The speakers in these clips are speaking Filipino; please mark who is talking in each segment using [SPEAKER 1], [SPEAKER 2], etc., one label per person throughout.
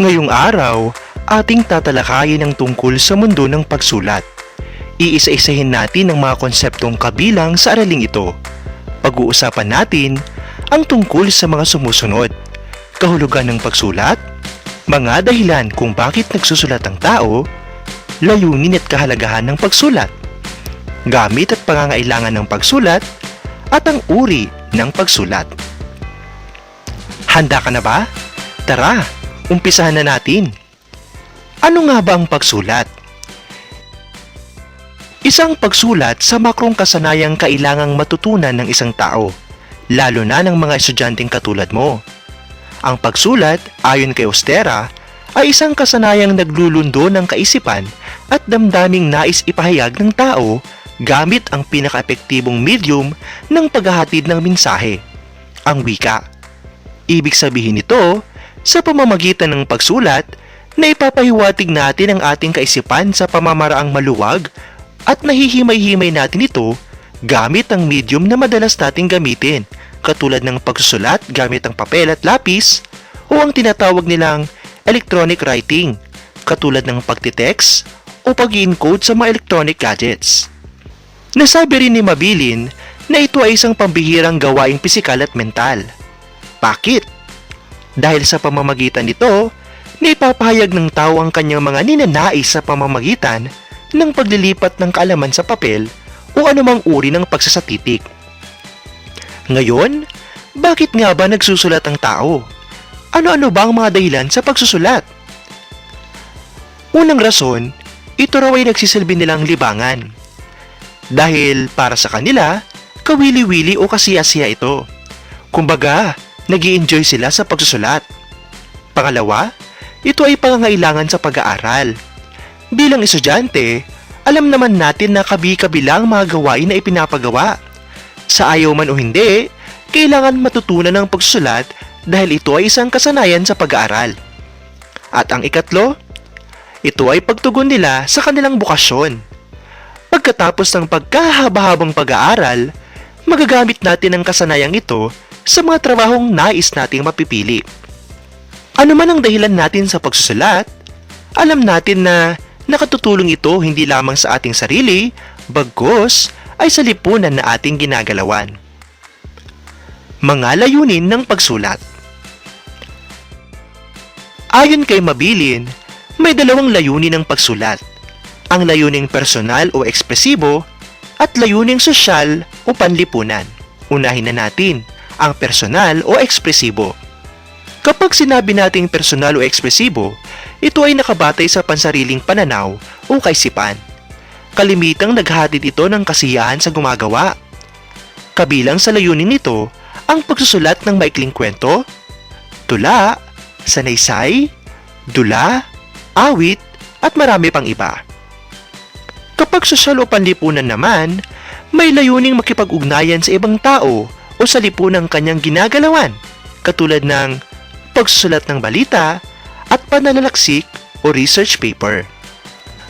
[SPEAKER 1] Ngayong araw, ating tatalakayin ang tungkol sa mundo ng pagsulat. Iisa-isahin natin ang mga konseptong kabilang sa araling ito. Pag-uusapan natin ang tungkol sa mga sumusunod. Kahulugan ng pagsulat, mga dahilan kung bakit nagsusulat ang tao, layunin at kahalagahan ng pagsulat, gamit at pangangailangan ng pagsulat, at ang uri ng pagsulat. Handa ka na ba? Tara, umpisahan na natin. Ano nga ba ang pagsulat? Isang pagsulat sa makrong kasanayang kailangang matutunan ng isang tao, lalo na ng mga estudyanteng katulad mo. Ang pagsulat, ayon kay Ostera, ay isang kasanayang naglulundo ng kaisipan at damdaming nais ipahayag ng tao gamit ang pinaka-epektibong medium ng paghahatid ng mensahe, ang wika. Ibig sabihin nito, sa pamamagitan ng pagsulat, na ipapahiwatig natin ang ating kaisipan sa pamamaraang maluwag at nahihimay-himay natin ito gamit ang medium na madalas nating gamitin katulad ng pagsusulat gamit ang papel at lapis o ang tinatawag nilang electronic writing katulad ng pagtitext o pag encode sa mga electronic gadgets. Nasabi rin ni Mabilin na ito ay isang pambihirang gawaing pisikal at mental. Bakit? Dahil sa pamamagitan nito, naipapahayag ng tao ang kanyang mga ninanais sa pamamagitan ng paglilipat ng kaalaman sa papel o anumang uri ng pagsasatitik. Ngayon, bakit nga ba nagsusulat ang tao? Ano-ano ba ang mga dahilan sa pagsusulat? Unang rason, ito raw ay nagsisilbi nilang libangan. Dahil para sa kanila, kawili-wili o kasiyasiya ito. Kumbaga, nag enjoy sila sa pagsusulat. Pangalawa, ito ay pangangailangan sa pag-aaral. Bilang estudyante, alam naman natin na kabi-kabilang mga gawain na ipinapagawa. Sa ayaw man o hindi, kailangan matutunan ng pagsusulat dahil ito ay isang kasanayan sa pag-aaral. At ang ikatlo, ito ay pagtugon nila sa kanilang bukasyon. Pagkatapos ng pagkahaba-habang pag-aaral, magagamit natin ang kasanayang ito sa mga trabahong nais nating mapipili. Ano man ang dahilan natin sa pagsusulat, alam natin na nakatutulong ito hindi lamang sa ating sarili, bagkos ay sa lipunan na ating ginagalawan. Mga layunin ng pagsulat Ayon kay Mabilin, may dalawang layunin ng pagsulat. Ang layuning personal o ekspresibo at layuning sosyal o panlipunan. Unahin na natin ang personal o ekspresibo. Kapag sinabi nating personal o ekspresibo, ito ay nakabatay sa pansariling pananaw o kaisipan. Kalimitang naghatid ito ng kasiyahan sa gumagawa. Kabilang sa layunin nito ang pagsusulat ng maikling kwento, tula, sanaysay, dula, awit, at marami pang iba. Kapag sosyal o panlipunan naman, may layuning makipag-ugnayan sa ibang tao o sa lipunang kanyang ginagalawan, katulad ng pagsusulat ng balita at pananalaksik o research paper.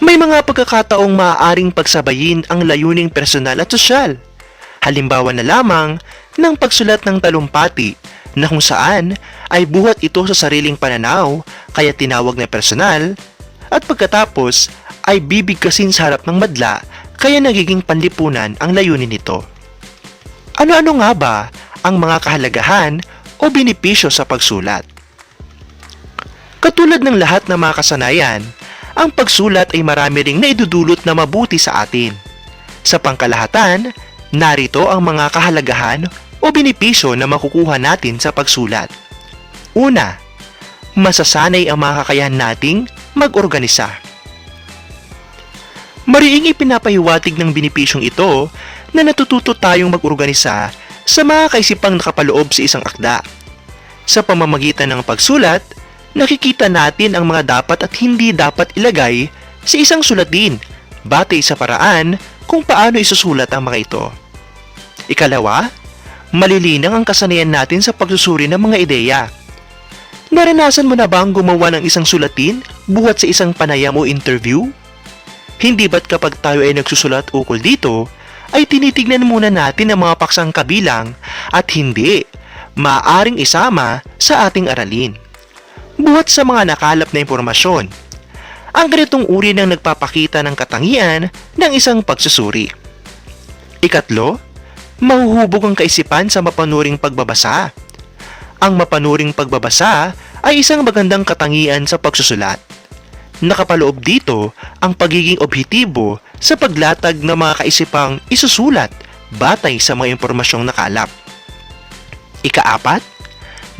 [SPEAKER 1] May mga pagkakataong maaaring pagsabayin ang layuning personal at sosyal. Halimbawa na lamang ng pagsulat ng talumpati na kung saan ay buhat ito sa sariling pananaw kaya tinawag na personal at pagkatapos ay bibigkasin sa harap ng madla kaya nagiging panlipunan ang layunin nito. Ano-ano nga ba ang mga kahalagahan o benepisyo sa pagsulat? Katulad ng lahat ng mga kasanayan, ang pagsulat ay marami ring naidudulot na mabuti sa atin. Sa pangkalahatan, narito ang mga kahalagahan o benepisyo na makukuha natin sa pagsulat. Una, masasanay ang mga kakayahan nating mag-organisa. Mariing ipinapahiwatig ng benepisyong ito na natututo tayong mag-organisa sa mga kaisipang nakapaloob sa isang akda. Sa pamamagitan ng pagsulat, nakikita natin ang mga dapat at hindi dapat ilagay sa isang sulatin batay sa paraan kung paano isusulat ang mga ito. Ikalawa, malilinang ang kasanayan natin sa pagsusuri ng mga ideya. Naranasan mo na ba ang gumawa ng isang sulatin buhat sa isang panayam o interview? Hindi ba't kapag tayo ay nagsusulat ukol dito, ay tinitignan muna natin ang mga paksang kabilang at hindi maaring isama sa ating aralin. buhat sa mga nakalap na impormasyon. Ang ganitong uri ng nagpapakita ng katangian ng isang pagsusuri. Ikatlo, mahuhubog ang kaisipan sa mapanuring pagbabasa. Ang mapanuring pagbabasa ay isang magandang katangian sa pagsusulat. Nakapaloob dito ang pagiging objektibo sa paglatag ng mga kaisipang isusulat batay sa mga impormasyong nakalap. Ikaapat,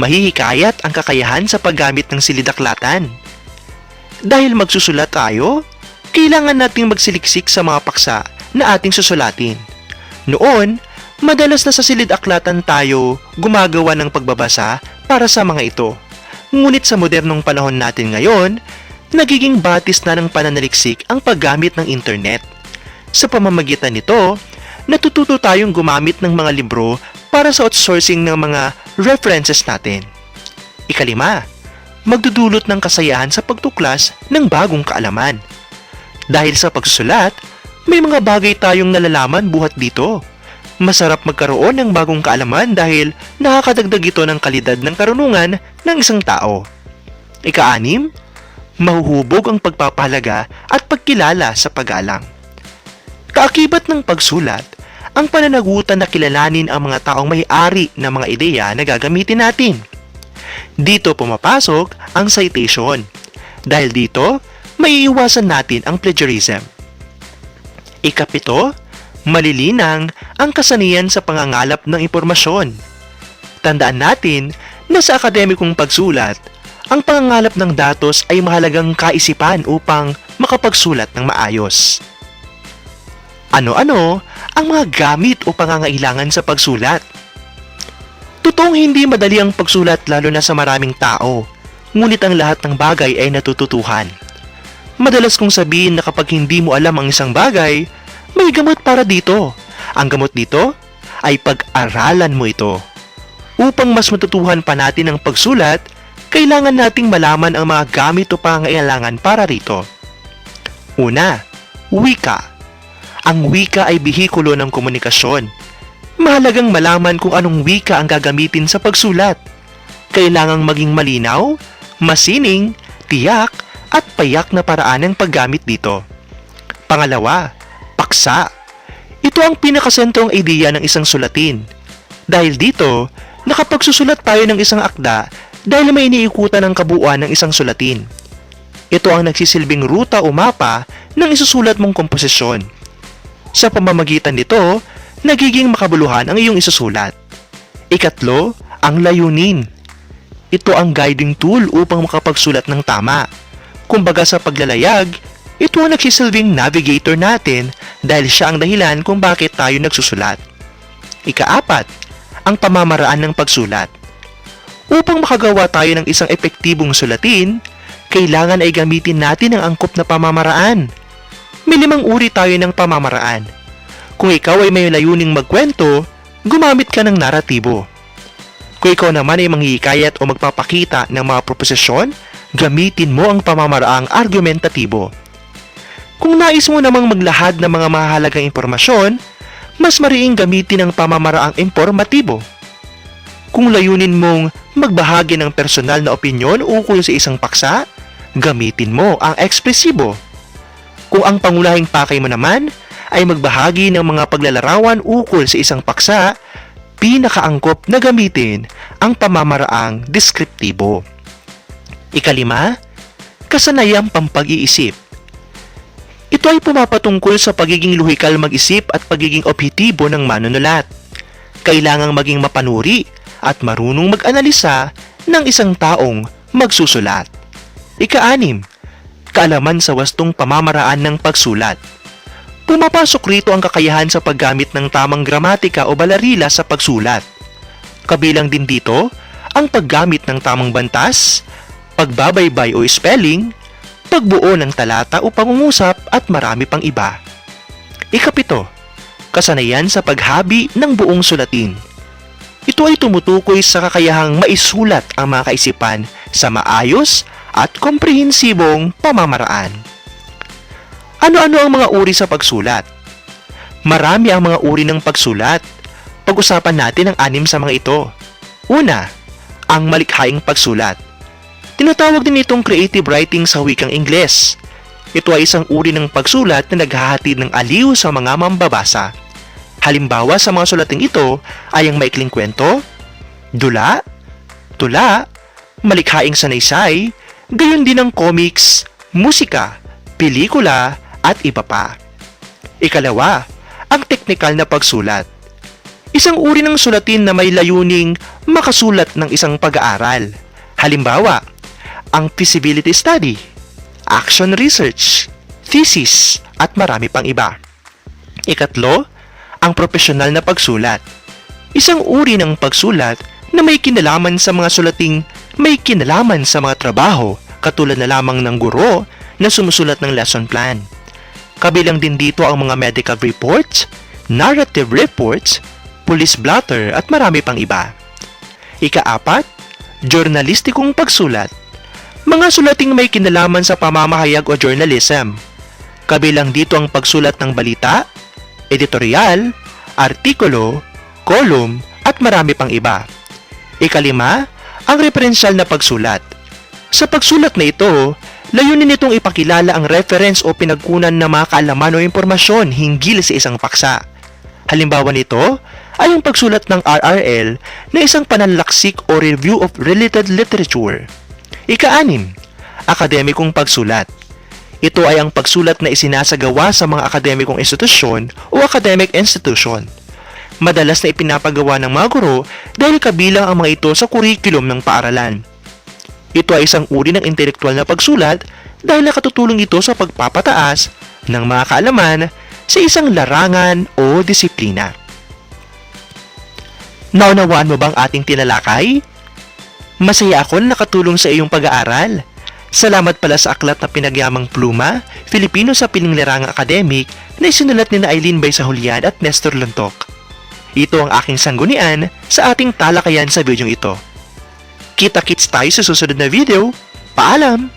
[SPEAKER 1] mahihikayat ang kakayahan sa paggamit ng silidaklatan. Dahil magsusulat tayo, kailangan nating magsiliksik sa mga paksa na ating susulatin. Noon, madalas na sa silid-aklatan tayo gumagawa ng pagbabasa para sa mga ito. Ngunit sa modernong panahon natin ngayon, nagiging batis na ng pananaliksik ang paggamit ng internet. Sa pamamagitan nito, natututo tayong gumamit ng mga libro para sa outsourcing ng mga references natin. Ikalima, magdudulot ng kasayahan sa pagtuklas ng bagong kaalaman. Dahil sa pagsusulat, may mga bagay tayong nalalaman buhat dito. Masarap magkaroon ng bagong kaalaman dahil nakakadagdag ito ng kalidad ng karunungan ng isang tao. Ikaanim, mahuhubog ang pagpapahalaga at pagkilala sa paggalang. Kaakibat ng pagsulat, ang pananagutan na kilalanin ang mga taong may-ari ng mga ideya na gagamitin natin. Dito pumapasok ang citation. Dahil dito, maiiwasan natin ang plagiarism. Ikapito, malilinang ang kasaniyan sa pangangalap ng impormasyon. Tandaan natin na sa akademikong pagsulat, ang pangangalap ng datos ay mahalagang kaisipan upang makapagsulat ng maayos. Ano-ano ang mga gamit o pangangailangan sa pagsulat? Totoong hindi madali ang pagsulat lalo na sa maraming tao, ngunit ang lahat ng bagay ay natututuhan. Madalas kong sabihin na kapag hindi mo alam ang isang bagay, may gamot para dito. Ang gamot dito ay pag-aralan mo ito. Upang mas matutuhan pa natin ang pagsulat, kailangan nating malaman ang mga gamit o pangangailangan para rito. Una, wika. Ang wika ay bihikulo ng komunikasyon. Mahalagang malaman kung anong wika ang gagamitin sa pagsulat. Kailangang maging malinaw, masining, tiyak, at payak na paraan ng paggamit dito. Pangalawa, paksa. Ito ang pinakasentrong ideya ng isang sulatin. Dahil dito, nakapagsusulat tayo ng isang akda dahil may iniikutan ng kabuuan ng isang sulatin. Ito ang nagsisilbing ruta o mapa ng isusulat mong komposisyon. Sa pamamagitan nito, nagiging makabuluhan ang iyong isusulat. Ikatlo, ang layunin. Ito ang guiding tool upang makapagsulat ng tama. Kumbaga sa paglalayag, ito ang nagsisilbing navigator natin dahil siya ang dahilan kung bakit tayo nagsusulat. Ikaapat, ang pamamaraan ng pagsulat. Upang makagawa tayo ng isang epektibong sulatin, kailangan ay gamitin natin ang angkop na pamamaraan. May limang uri tayo ng pamamaraan. Kung ikaw ay may layuning magkwento, gumamit ka ng naratibo. Kung ikaw naman ay manghihikayat o magpapakita ng mga proposisyon, gamitin mo ang pamamaraang argumentatibo. Kung nais mo namang maglahad ng mga mahalagang impormasyon, mas mariing gamitin ang pamamaraang informatibo. Kung layunin mong magbahagi ng personal na opinyon ukol sa isang paksa, gamitin mo ang ekspresibo. Kung ang pangulahing pakay mo naman ay magbahagi ng mga paglalarawan ukol sa isang paksa, pinakaangkop na gamitin ang pamamaraang deskriptibo. Ikalima, kasanayang pampag-iisip. Ito ay pumapatungkol sa pagiging luhikal mag-isip at pagiging objektibo ng manunulat. Kailangang maging mapanuri at marunong mag-analisa ng isang taong magsusulat. Ika-anim, kaalaman sa wastong pamamaraan ng pagsulat. Pumapasok rito ang kakayahan sa paggamit ng tamang gramatika o balarila sa pagsulat. Kabilang din dito ang paggamit ng tamang bantas, pagbabaybay o spelling, pagbuo ng talata o pangungusap at marami pang iba. Ikapito, kasanayan sa paghabi ng buong sulatin. Ito ay tumutukoy sa kakayahang maisulat ang mga kaisipan sa maayos at komprehensibong pamamaraan. Ano-ano ang mga uri sa pagsulat? Marami ang mga uri ng pagsulat. Pag-usapan natin ang anim sa mga ito. Una, ang malikhaing pagsulat. Tinatawag din itong creative writing sa wikang Ingles. Ito ay isang uri ng pagsulat na naghahatid ng aliw sa mga mambabasa. Halimbawa sa mga sulating ito ay ang maikling kwento, dula, tula, malikhaing sanaysay, gayon din ang comics, musika, pelikula, at iba pa. Ikalawa, ang teknikal na pagsulat. Isang uri ng sulatin na may layuning makasulat ng isang pag-aaral. Halimbawa, ang feasibility study, action research, thesis, at marami pang iba. Ikatlo, ang profesional na pagsulat. Isang uri ng pagsulat na may kinalaman sa mga sulating may kinalaman sa mga trabaho katulad na lamang ng guro na sumusulat ng lesson plan. Kabilang din dito ang mga medical reports, narrative reports, police blotter at marami pang iba. Ikaapat, journalistikong pagsulat. Mga sulating may kinalaman sa pamamahayag o journalism. Kabilang dito ang pagsulat ng balita, editorial, artikulo, column, at marami pang iba. Ikalima, ang referensyal na pagsulat. Sa pagsulat na ito, layunin nitong ipakilala ang reference o pinagkunan ng mga kaalaman o impormasyon hinggil sa isang paksa. Halimbawa nito ay ang pagsulat ng RRL na isang pananlaksik o review of related literature. Ika-anim, akademikong pagsulat. Ito ay ang pagsulat na isinasagawa sa mga akademikong institusyon o academic institution. Madalas na ipinapagawa ng mga guro dahil kabilang ang mga ito sa kurikulum ng paaralan. Ito ay isang uri ng intelektual na pagsulat dahil nakatutulong ito sa pagpapataas ng mga kaalaman sa isang larangan o disiplina. Naunawaan mo bang ating tinalakay? Masaya ako na nakatulong sa iyong pag-aaral. Salamat pala sa aklat na pinagyamang pluma, Filipino sa Pilinglarangang Academic na isinulat ni na Eileen Bay sa Julian at Nestor Luntok. Ito ang aking sanggunian sa ating talakayan sa video ito. Kita-kits tayo sa susunod na video. Paalam!